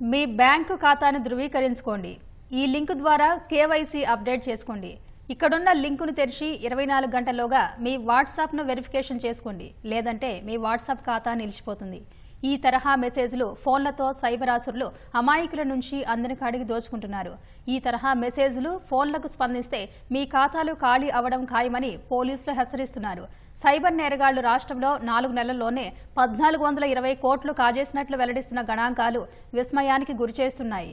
మీ bank ఖాతాను ధృవీకరించుకోండి. ఈ link ద్వారా కేవైసీ అప్డేట్ చేసుకోండి. ఇక్కడున్న లింకును తెరిచి ఇరవై నాలుగు గంటల్లోగా మీ వాట్సాప్ను వెరిఫికేషన్ చేసుకోండి. లేదంటే మీ వాట్సాప్ ఖాతా నిలిచిపోతుంది. ఈ తరహా మెసేజ్లు ఫోన్లతో సైబర్ ఆసురులు అమాయకుల నుంచి అందని కాడికి దోచుకుంటున్నారు. ఈ తరహా మెసేజ్లు ఫోన్లకు స్పందిస్తే మీ ఖాతాలు ఖాళీ అవడం ఖాయమని పోలీసులు హెచ్చరిస్తున్నారు. సైబర్ నేరగాళ్ళు రాష్ట్రంలో నాలుగు నెలల్లోనే పద్నాలుగు వందల ఇరవై కోట్లు కాజేసినట్లు వెల్లడిస్తున్న గణాంకాలు విస్మయానికి గురిచేస్తున్నాయి.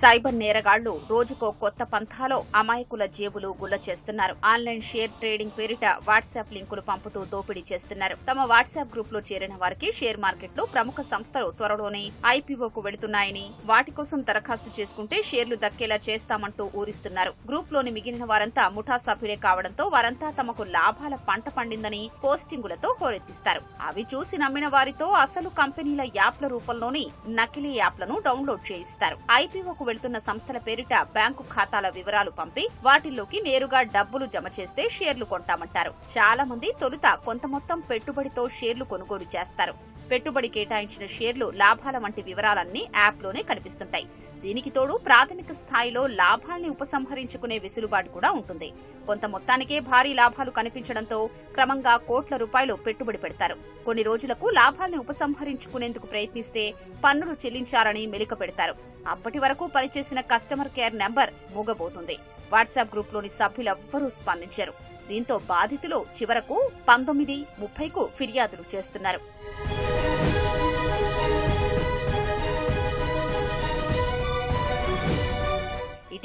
సైబర్ నేరగాళ్ళు రోజుకో కొత్త పంథాలో అమాయకుల జేబులు గుల్ల చేస్తున్నారు. ఆన్లైన్ షేర్ ట్రేడింగ్ పేరిట వాట్సాప్ లింకులు పంపుతూ దోపిడీ చేస్తున్నారు. తమ వాట్సాప్ గ్రూప్లో చేరిన వారికి షేర్ మార్కెట్లో ప్రముఖ సంస్థలు త్వరలోనే ఐపీఓకు వెళుతున్నాయని వాటి కోసం దరఖాస్తు చేసుకుంటే షేర్లు దక్కేలా చేస్తామంటూ ఊరిస్తున్నారు. గ్రూప్లోని మిగిలిన వారంతా ముఠా సభ్యులే కావడంతో వారంతా తమకు లాభాల పంట పండిందని పోస్టింగులతో హోరెత్తిస్తారు. అవి చూసి నమ్మిన వారితో అసలు కంపెనీల యాప్ల రూపంలోని నకిలీ యాప్లను డౌన్లోడ్ చేయిస్తారు. ఐపీఓకు వెళ్తున్న సంస్థల పేరిట బ్యాంకు ఖాతాల వివరాలు పంపి వాటిల్లోకి నేరుగా డబ్బులు జమ చేస్తే షేర్లు కొంటామంటారు. చాలా మంది తొలుత కొంత మొత్తం పెట్టుబడితో షేర్లు కొనుగోలు చేస్తారు. పెట్టుబడి కేటాయించిన షేర్లు లాభాల వంటి వివరాలన్నీ యాప్లోనే కనిపిస్తుంటాయి. దీనికి తోడు ప్రాథమిక స్థాయిలో లాభాల్ని ఉపసంహరించుకునే వెసులుబాటు కూడా ఉంటుంది. కొంత మొత్తానికే భారీ లాభాలు కనిపించడంతో క్రమంగా కోట్ల రూపాయలు పెట్టుబడి పెడతారు. కొన్ని రోజులకు లాభాల్ని ఉపసంహరించుకునేందుకు ప్రయత్నిస్తే పన్నులు చెల్లించారని మెలిక పెడతారు. అప్పటి వరకు పనిచేసిన కస్టమర్ కేర్ నెంబర్ మూగబోతుంది. వాట్సాప్ గ్రూప్లోని సభ్యులెవ్వరూ స్పందించారు. దీంతో బాధితులు చివరకు పంతొమ్మిది ముప్పైకు ఫిర్యాదులు చేస్తున్నారు.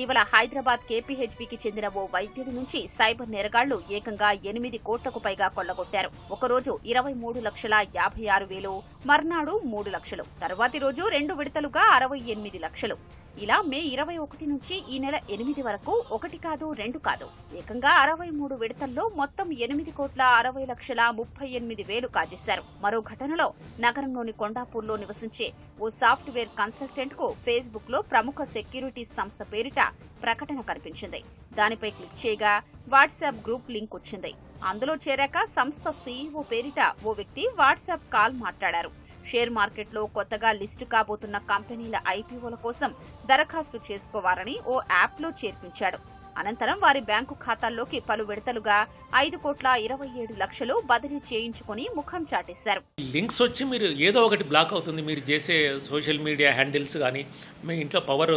ఇటీవల హైదరాబాద్ కేపీహెచ్బీకి చెందిన ఓ వైద్యుడి నుంచి సైబర్ నేరగాళ్ళు ఏకంగా ఎనిమిది కోట్లకు పైగా కొల్లగొట్టారు. ఒకరోజు ఇరవై మూడు లక్షల యాభై ఆరు వేలు మర్నాడు మూడు లక్షలు తరువాతి రోజు రెండు విడతలుగా అరవై ఎనిమిది లక్షలు. ఇలా మే ఇరవై ఒకటి నుంచి ఈ నెల ఎనిమిది వరకు ఒకటి కాదు రెండు కాదు. ఏకంగా అరవై మూడు విడతల్లో మొత్తం ఎనిమిది కోట్ల అరవై లక్షల ముప్పై ఎనిమిది వేలు కాజేశారు. మరో ఘటనలో నగరంలోని కొండాపూర్లో నివసించే ఓ సాఫ్ట్వేర్ కన్సల్టెంట్కు ఫేస్బుక్లో ప్రముఖ సెక్యూరిటీ సంస్థ పేరిట ప్రకటన కనిపించింది. దానిపై క్లిక్ చేయగా వాట్సాప్ గ్రూప్ లింక్ వచ్చింది. అందులో చేరాక సంస్థ సీఈఓ పేరిట ఓ వ్యక్తి వాట్సాప్ కాల్ మాట్లాడారు. షేర్ మార్కెట్లో కొత్తగా లిస్టు కాబోతున్న కంపెనీల ఐపీఓల కోసం దరఖాస్తు చేసుకోవాలని ఓ యాప్లో చేర్పించాడు. అనంతరం వారి బ్యాంకు ఖాతాల్లోకి పలు విడతలుగా ఐదు కోట్ల ఇరవై ఏడు లక్షలు బదిలీ చేయించుకుని ముఖం చాటేశారు. లింక్స్ వచ్చి మీరు ఏదో ఒకటి బ్లాక్ అవుతుంది. మీరు చేసే సోషల్ మీడియా హ్యాండిల్స్ కానీ మీ ఇంట్లో పవర్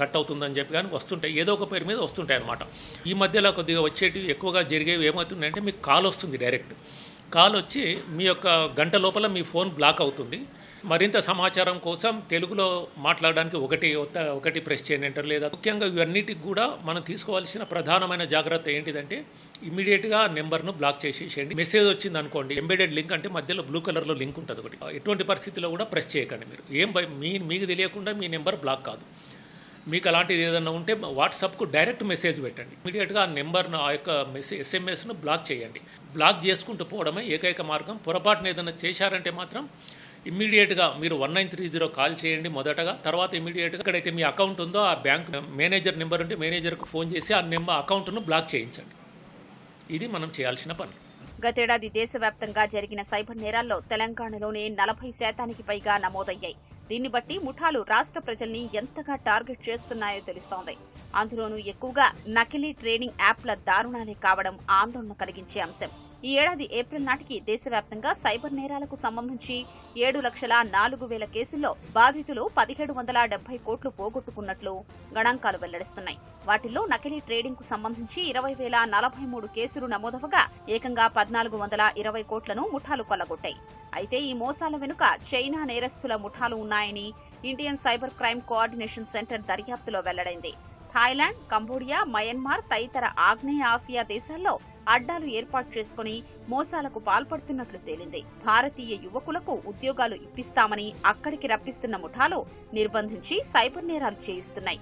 కట్ అవుతుందని చెప్పి కానీ వస్తుంటాయి. ఏదో ఒక పేరు మీద వస్తుంటాయి అనమాట ఈ మధ్యలో కొద్దిగా వచ్చేటివి ఎక్కువగా జరిగేవి ఏమవుతుందంటే మీకు కాల్ వస్తుంది డైరెక్ట్. కాల్ వచ్చి మీ యొక్క గంట లోపల మీ ఫోన్ బ్లాక్ అవుతుంది. మరింత సమాచారం కోసం తెలుగులో మాట్లాడడానికి ఒకటి ఒకటి ప్రెస్ చేయండి అంటారు లేదా ముఖ్యంగా ఇవన్నిటికి కూడా మనం తీసుకోవాల్సిన ప్రధానమైన జాగ్రత్త ఏంటిదంటే ఇమీడియట్గా నెంబర్ను బ్లాక్ చేసేసేయండి. మెసేజ్ వచ్చింది అనుకోండి ఎంబెడెడ్ లింక్ అంటే మధ్యలో బ్లూ కలర్లో లింక్ ఉంటుంది ఒకటి. ఎటువంటి పరిస్థితిలో కూడా ప్రెస్ చేయకండి మీరు. ఏం మీ మీకు తెలియకుండా మీ నెంబర్ బ్లాక్ కాదు. మీకు అలాంటిది ఏదైనా ఉంటే వాట్సాప్కు డైరెక్ట్ మెసేజ్ పెట్టండి. ఇమీడియట్గా ఆ నెంబర్ను ఆ యొక్క మెసేజ్ ఎస్ఎంఎస్ను బ్లాక్ చేయండి. బ్లాక్ చేసుకుంటూ పోవడమే ఏకైక మార్గం. పొరపాటున ఏదైనా చేశారంటే మాత్రం ఇమ్మీడియట్గా మీరు one nine three zero call చేయండి మొదటగా. తర్వాత ఇమీడియట్గా ఎక్కడైతే మీ అకౌంట్ ఉందో ఆ బ్యాంక్ మేనేజర్ నెంబర్ ఉంటే మేనేజర్కు ఫోన్ చేసి ఆ నెంబర్ అకౌంట్ను బ్లాక్ చేయించండి. ఇది మనం చేయాల్సిన పని. గతేడాది దేశవ్యాప్తంగా జరిగిన సైబర్ నేరాల్లో తెలంగాణలోనే నలభై శాతానికి పైగా నమోదయ్యాయి. దీన్ని బట్టి ముఠాలు రాష్ట్ర ప్రజల్ని ఎంతగా టార్గెట్ చేస్తున్నాయో తెలుస్తోంది. అందులోనూ ఎక్కువగా నకిలీ ట్రేడింగ్ యాప్ల దారుణాలే కావడం ఆందోళన కలిగించే అంశం. ఈ ఏడాది ఏప్రిల్ నాటికి దేశవ్యాప్తంగా సైబర్ నేరాలకు సంబంధించి ఏడు లక్షల నాలుగు వేల కేసుల్లో బాధితులు పదిహేడు వందల డెబ్బై కోట్లు పోగొట్టుకున్నట్లు గణాంకాలు వెల్లడిస్తున్నాయి. వాటిల్లో నకిలీ ట్రేడింగ్కు సంబంధించి ఇరవై వేల నలభై మూడు కేసులు నమోదవగా ఏకంగా పద్నాలుగు వందల ఇరవై కోట్లను ముఠాలు కొల్లగొట్టాయి. అయితే ఈ మోసాల వెనుక చైనా నేరస్తుల ముఠాలు ఉన్నాయని Indian cyber crime coordination centre దర్యాప్తులో వెల్లడైంది. థాయిలాండ్ కంబోడియా మయన్మార్ తదితర ఆగ్నేయ ఆసియా దేశాల్లో అడ్డాలు ఏర్పాటు చేసుకుని మోసాలకు పాల్పడుతున్నట్లు తేలింది. భారతీయ యువకులకు ఉద్యోగాలు ఇప్పిస్తామని అక్కడికి రప్పిస్తున్న ముఠాలు నిర్బంధించి సైబర్ నేరాలు చేయిస్తున్నాయి.